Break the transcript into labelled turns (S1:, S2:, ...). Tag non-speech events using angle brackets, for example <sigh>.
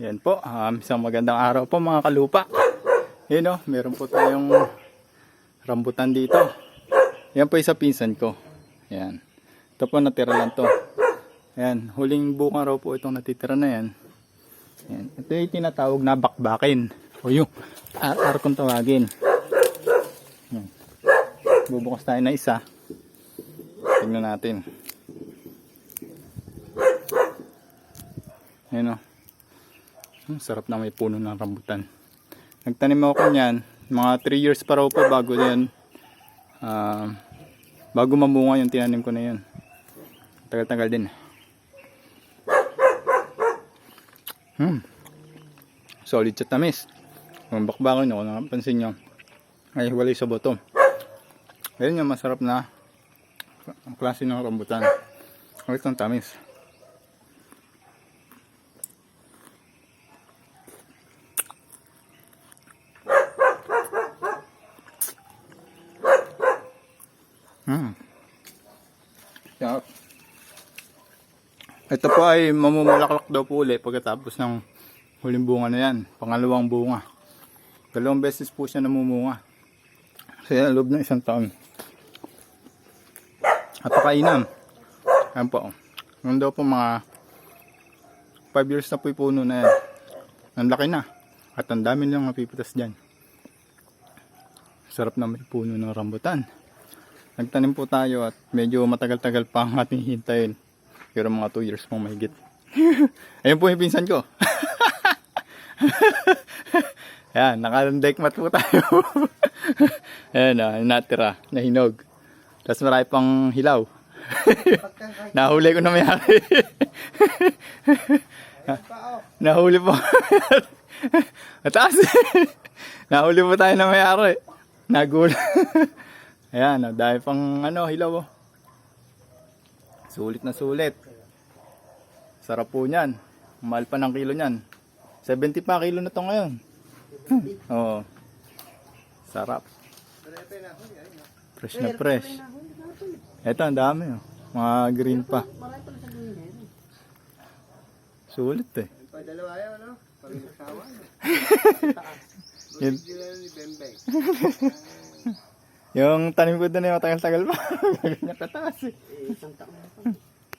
S1: Yan po, um, isang magandang araw po mga kalupa. Yan o, meron po tayong rambutan dito. Yan po isa pinsan ko. Yan. Ito po natira lang to. Yan, huling bukang raw po itong natitira na yan. Yan. Ito yung tinatawag na bakbakin. O yung ar kung tawagin. Yan. Bubukas tayo na isa. Tingnan natin. Yan o. Hmm, sarap na may puno ng rambutan. Nagtanim ako niyan. Mga 3 years pa raw po bago yan. ah, bago mamunga yung tinanim ko na yun. Tagal-tagal din. Hmm. Solid sa tamis. Ang bakbakan nyo, kung napansin nyo, ay walay sa boto. Ayun yung masarap na klase ng rambutan. Ang itong tamis. Hmm. Sarap. Ito po ay mamumulaklak daw po ulit pagkatapos ng huling bunga na yan. Pangalawang bunga. Dalawang beses po siya namumunga. Sa loob ng isang taon. At pakainam. Ayan po. Ngayon daw po mga 5 years na po yung puno na yan. Ang laki na. At ang dami lang mapipitas dyan. Sarap na may puno ng rambutan. Nagtanim po tayo at medyo matagal-tagal pa ang ating hintayin. Pero mga 2 years pong mahigit. <laughs> Ayun po yung pinsan ko. <laughs> Ayan, naka-deckmat po tayo. <laughs> Ayan na, natira, na hinog. Tapos marami pang hilaw. Nahuli ko na may-ari. Nahuli po. Mataas. Nahuli po tayo na may-ari. Nagulat. Ayan, oh, dahil pang ano, hilaw oh. Sulit na sulit. Sarap po niyan. Mahal pa ng kilo niyan. 70 pa kilo na to ngayon. Oo. Sarap. Fresh na fresh. Ito, ang dami oh. Mga green pa. Sulit eh.
S2: Dalawa yan, ano? Pag <laughs> nagsawa. <laughs>
S1: Yun,
S2: Sila ni Bembeng. <laughs>
S1: yung tanim ko doon ay matagal-tagal pa. <laughs> Ganyan kataas eh.
S3: Isang taon na to.